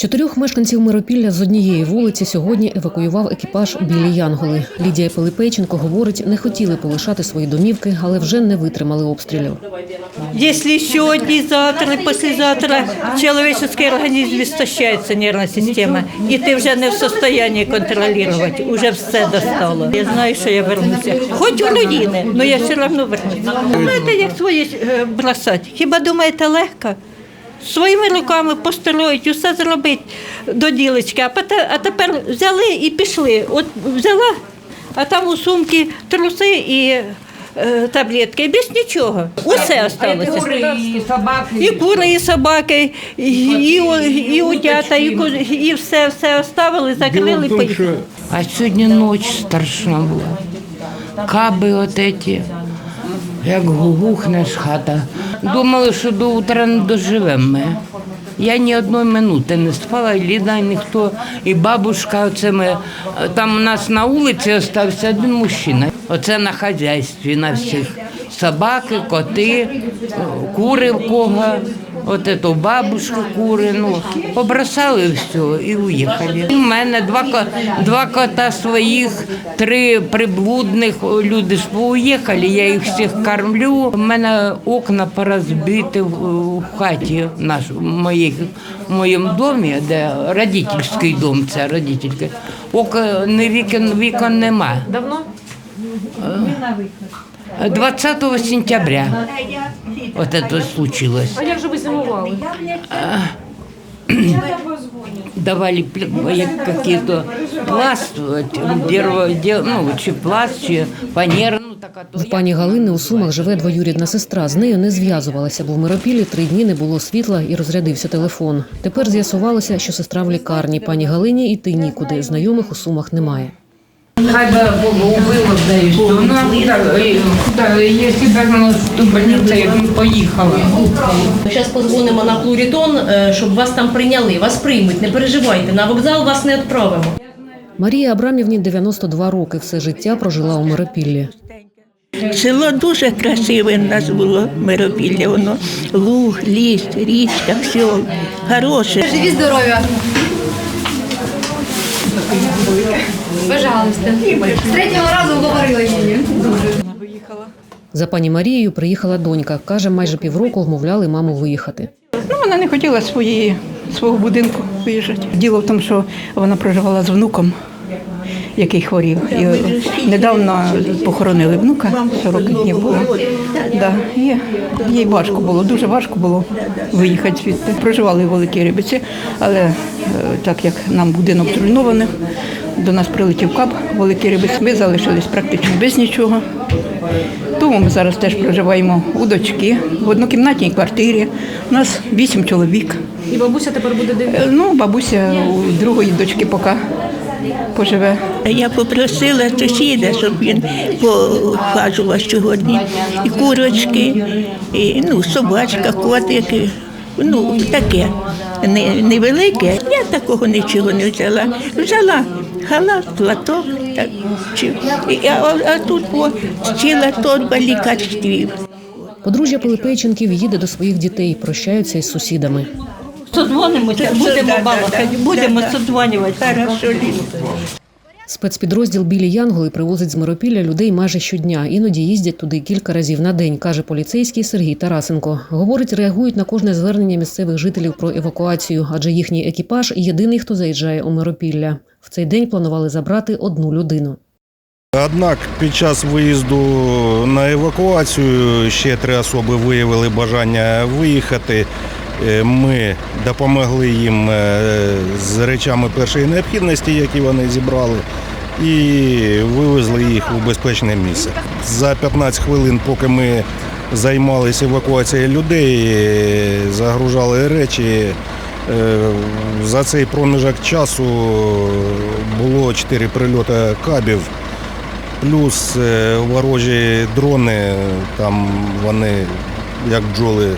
Чотирьох мешканців Миропілля з однієї вулиці сьогодні евакуював екіпаж білі Янголи. Лідія Пилипейченко говорить, не хотіли полишати свої домівки, але вже не витримали обстрілів. Если сегодня, завтра, послезавтра человеческий организм истощается, нервная система, и ты вже не в состоянии контролировать, уже все достало. Я знаю, що я вернуся. Хоч у руїни, але я все одно вернуся. Знаєте, як своє е, бросати? Хіба думаєте легко? Своїми руками построїть, усе зробити до ділечки, а тепер взяли і пішли. От взяла, а там у сумки труси і е, таблетки, і без нічого. Усе осталося. і собаки. І кури, і собаки, і, і, і утята, і, і все, все оставили, закрили, і поїхали. А сьогодні ніч страшна була. Каби от эти, як гугухне хата. Думали, що до утра не доживемо ми. Я ні одної минути не спала, і ліда, і ніхто, і бабушка. Оце ми, там у нас на вулиці залишився один мужчина. Оце на хазяйстві, на всіх. Собаки, коти, кури в кого. От это у бабушки кури, ну, побросали все і уїхали. У мене два, ко- два кота своїх, три приблудних, люди ж я їх всіх кормлю. У мене окна порозбиті в, в хаті наш, в, моїх, в моєму домі, де родительський дом, це родительський. Окон, не вікон, вікон нема. Давно 20 сентября вот это случилось. а як же ви зимували? давали пл- какие-то пласт, дерево, де- ну, чи пласт, чи фанера, ну, то В пані Галини у Сумах живе двоюрідна сестра. З нею не зв'язувалася, бо в Миропіллі три дні не було світла і розрядився телефон. Тепер з'ясувалося, що сестра в лікарні. Пані Галині йти нікуди. Знайомих у Сумах немає. Хай бы Богу убыло, да и все. Ну, а куда, э, куда, если вернулась в ту больницу, я бы поехала. Зараз позвонимо на Плурітон, е, щоб вас там прийняли. Вас приймуть, не переживайте. На вокзал вас не відправимо. Марії Абрамівні 92 роки. Все життя прожила у Миропіллі. Село дуже красиве в нас було, Миропілля, воно луг, ліс, річка, все хороше. Живі здоров'я. Пожалуйста. З третього разу говорила її. За пані Марією приїхала донька. Каже, майже півроку вмовляли маму виїхати. Ну, вона не хотіла своєї, свого будинку виїжджати. Діло в тому, що вона проживала з внуком, який хворів. І недавно похоронили внука, 40 днів було. Да. І їй важко було, дуже важко було виїхати звідти. Проживали в Великій Рибиці, але е, так як нам будинок зруйнований, до нас прилетів кап великий рибиць, ми залишились практично без нічого. Тому ми зараз теж проживаємо у дочки в однокімнатній квартирі. У нас вісім чоловік. І бабуся тепер буде Е, Ну, бабуся у другої дочки поки поживе. Я попросила сусіда, щоб він похажував сьогодні. І курочки, і ну, собачка, котик, і, ну таке. Невелике. Я нічого не взяла. Взяла халат, платок. Так, чи, а, а тут о, ціла торба лікарствів. Подружжя Пилипейченків їде до своїх дітей, прощаються із сусідами. Содзвонимося, будемо Да, да, балакати, да, будемо да, Спецпідрозділ Білі Янголи привозить з Миропілля людей майже щодня. Іноді їздять туди кілька разів на день, каже поліцейський Сергій Тарасенко. Говорить, реагують на кожне звернення місцевих жителів про евакуацію, адже їхній екіпаж єдиний, хто заїжджає у Миропілля. В цей день планували забрати одну людину. Однак під час виїзду на евакуацію ще три особи виявили бажання виїхати. Е, Ми допомогли їм е, з речами першої необхідності, які вони зібрали, і вивезли їх у безпечне місце. За 15 хвилин, поки ми займалися евакуацією людей, е, загружали речі. За цей проміжок часу було 4 прильоти кабів. Плюс ворожі дрони, там вони як бджоли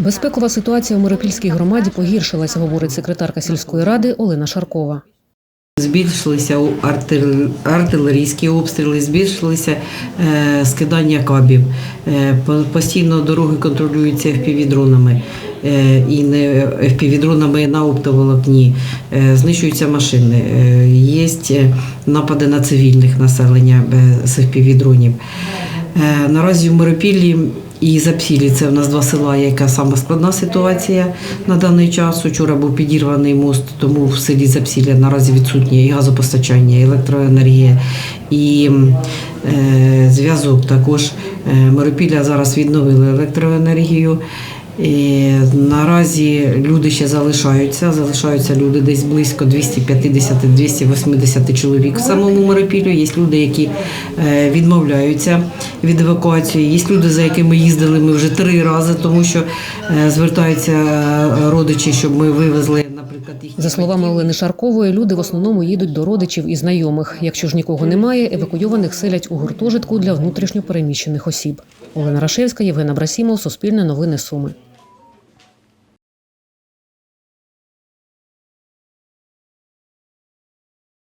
Безпекова ситуація у Миропільській громаді погіршилася, говорить секретарка сільської ради Олена Шаркова. Збільшилися артилерійські обстріли, збільшилися е, скидання кабів. Е, постійно дороги контролюються FPV-дронами. Е, і не FPV-дронами на оптоволокні. Знищуються машини. Є напади на цивільних населення з FPV-дронів. Е, Наразі в Миропіллі і Запсілі це в нас два села, яка сама складна ситуація на даний час. Учора був підірваний мост, тому в селі Запсілля наразі відсутнє і газопостачання, і електроенергія, і е, зв'язок. Також Е, Миропілля зараз відновили електроенергію. І наразі люди ще залишаються. Залишаються люди десь близько 250-280 чоловік в самому Миропіллю. Є люди, які е, відмовляються від евакуації. Є люди, за якими їздили ми вже три рази, тому що е, звертаються е, родичі, щоб ми вивезли. За словами Олени Шаркової, люди в основному їдуть до родичів і знайомих. Якщо ж нікого немає, евакуйованих селять у гуртожитку для внутрішньо переміщених осіб. Олена Рашевська, Євген Абрасімов, Суспільне новини Суми.